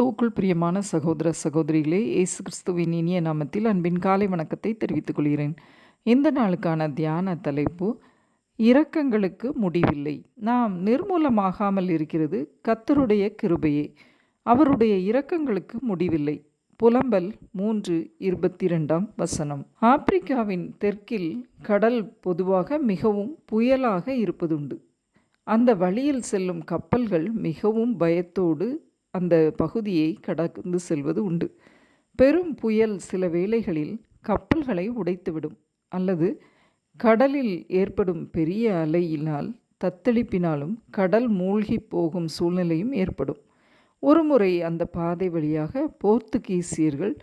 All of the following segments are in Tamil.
கிறிஸ்துவுக்குள் பிரியமான சகோதர சகோதரிகளே இயேசு கிறிஸ்துவின் இனிய நாமத்தில் அன்பின் காலை வணக்கத்தை தெரிவித்துக் கொள்கிறேன். இந்த நாளுக்கான தியான தலைப்பு இரக்கங்களுக்கு முடிவில்லை. நாம் நிர்மூலமாகாமல் இருக்கிறது கத்தருடைய கிருபையே. அவருடைய இரக்கங்களுக்கு முடிவில்லை. புலம்பல் மூன்று இருபத்தி ரெண்டாம் வசனம். ஆப்பிரிக்காவின் தெற்கில் கடல் பொதுவாக மிகவும் புயலாக இருப்பதுண்டு. அந்த வழியில் செல்லும் கப்பல்கள் மிகவும் பயத்தோடு அந்த பகுதியை கடந்து செல்வது உண்டு. பெரும் புயல் சில வேளைகளில் கப்பல்களை உடைத்துவிடும். அல்லது கடலில் ஏற்படும் பெரிய அலையினால் தத்தளிப்பினாலும் கடல் மூழ்கி போகும் சூழ்நிலையும் ஏற்படும். ஒருமுறை அந்த பாதை வழியாக போர்த்துகீசியர்கள்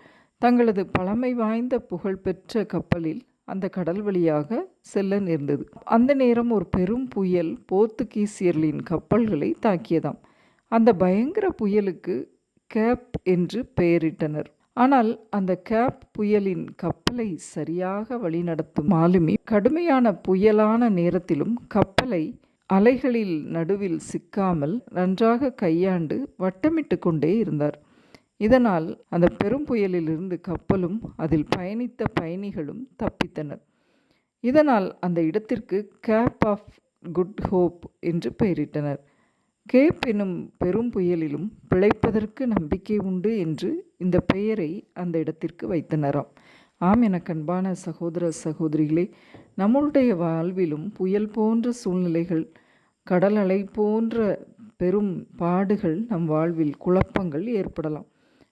தங்களது பழமை வாய்ந்த புகழ்பெற்ற கப்பலில் அந்த கடல் வழியாக செல்ல நேர்ந்தது. அந்த நேரம் ஒரு பெரும் புயல் போர்த்துகீசியர்களின் கப்பல்களை தாக்கியதாம். அந்த பயங்கர புயலுக்கு கேப் என்று பெயரிட்டனர். ஆனால் அந்த கேப் புயலின் கப்பலை சரியாக வழிநடத்தும் மாலுமி கடுமையான புயலான நேரத்திலும் கப்பலை அலைகளில் நடுவில் சிக்காமல் நன்றாக கையாண்டு வட்டமிட்டு கொண்டே இருந்தார். இதனால் அந்த பெரும் புயலிலிருந்து கப்பலும் அதில் பயணித்த பயணிகளும் தப்பித்தனர். இதனால் அந்த இடத்திற்கு கேப் ஆஃப் குட் ஹோப் என்று பெயரிட்டனர். கேப் எனும் பெரும் புயலிலும் பிழைப்பதற்கு நம்பிக்கை உண்டு என்று இந்த பெயரை அந்த இடத்திற்கு வைத்தனராம். ஆம் என கண்பான சகோதர சகோதரிகளே நம்மளுடைய வாழ்விலும் புயல் போன்ற சூழ்நிலைகள் கடல் அலை போன்ற பெரும் பாடுகள் நம் வாழ்வில் குழப்பங்கள் ஏற்படலாம்.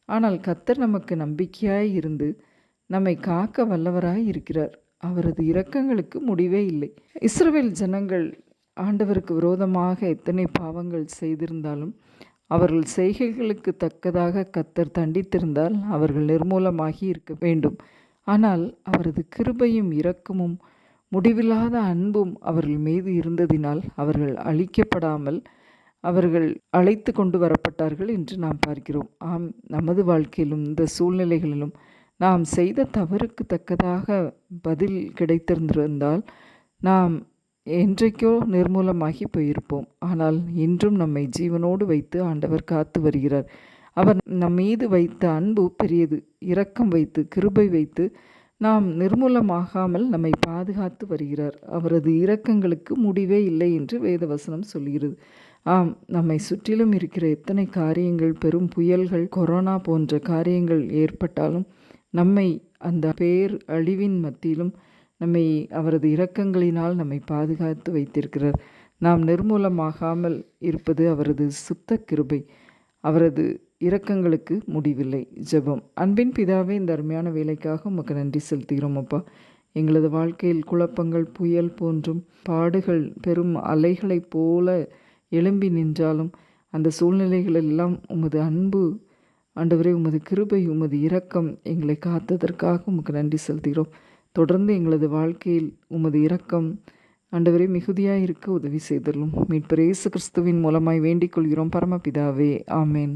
ஆனால் கத்தர் நமக்கு நம்பிக்கையாய் இருந்து நம்மை காக்க வல்லவராய் இருக்கிறார். அவரது இரக்கங்களுக்கு முடிவே இல்லை. இஸ்ரவேல் ஜனங்கள் ஆண்டவருக்கு விரோதமாக எத்தனை பாவங்கள் செய்திருந்தாலும் அவர்கள் செய்கைகளுக்கு தக்கதாக கத்தர் தண்டித்திருந்தால் அவர்கள் நிர்மூலமாகி இருக்க வேண்டும். ஆனால் அவரது கிருபையும் இரக்கமும் முடிவில்லாத அன்பும் அவர்கள் மீது இருந்ததினால் அவர்கள் அழிக்கப்படாமல் அவர்கள் அழைத்து கொண்டு வரப்பட்டார்கள் என்று நாம் பார்க்கிறோம். ஆம் நமது வாழ்க்கையிலும் இந்த சூழ்நிலைகளிலும் நாம் செய்த தவறுக்கு தக்கதாக பதில் கிடைத்திருந்திருந்தால் நாம் என்றைக்கோ நிர்மூலமாகி போயிருப்போம். ஆனால் இன்றும் நம்மை ஜீவனோடு வைத்து ஆண்டவர் காத்து வருகிறார். அவர் நம் மீது வைத்த அன்பு பெரியது. இரக்கம் வைத்து கிருபை வைத்து நாம் நிர்மூலமாகாமல் நம்மை பாதுகாத்து வருகிறார். அவரது இரக்கங்களுக்கு முடிவே இல்லை என்று வேதவசனம் சொல்கிறது. ஆம் நம்மை சுற்றிலும் இருக்கிற எத்தனை காரியங்கள் பெரும் புயல்கள் கொரோனா போன்ற காரியங்கள் ஏற்பட்டாலும் நம்மை அந்த பேர் அழிவின் மத்தியிலும் நம்மை அவரது இரக்கங்களினால் நம்மை பாதுகாத்து வைத்திருக்கிறார். நாம் நிர்மூலமாகாமல் இருப்பது அவரது சுத்த கிருபை. அவரது இரக்கங்களுக்கு முடிவில்லை. ஜெபம். அன்பின் பிதாவே இந்த அருமையான வேலைக்காக உமக்கு நன்றி செலுத்துகிறோம் அப்பா. எங்களது வாழ்க்கையில் குழப்பங்கள் புயல் போன்றும் பாடுகள் பெரும் அலைகளைப் போல எழும்பி நின்றாலும் அந்த சூழ்நிலைகளெல்லாம் உமது அன்பு ஆண்டவரே உமது கிருபை உமது இரக்கம் எங்களை காத்ததற்காக உமக்கு நன்றி செலுத்துகிறோம். தொடர்ந்து எங்களது வாழ்க்கையில் உமது இரக்கம் ஆண்டவரே மிகுதியாக இருக்க உதவி செய்தலும் மீட்பர் இயேசு கிறிஸ்துவின் மூலமாய் வேண்டிக் கொள்கிறோம். பரமபிதாவே ஆமேன்.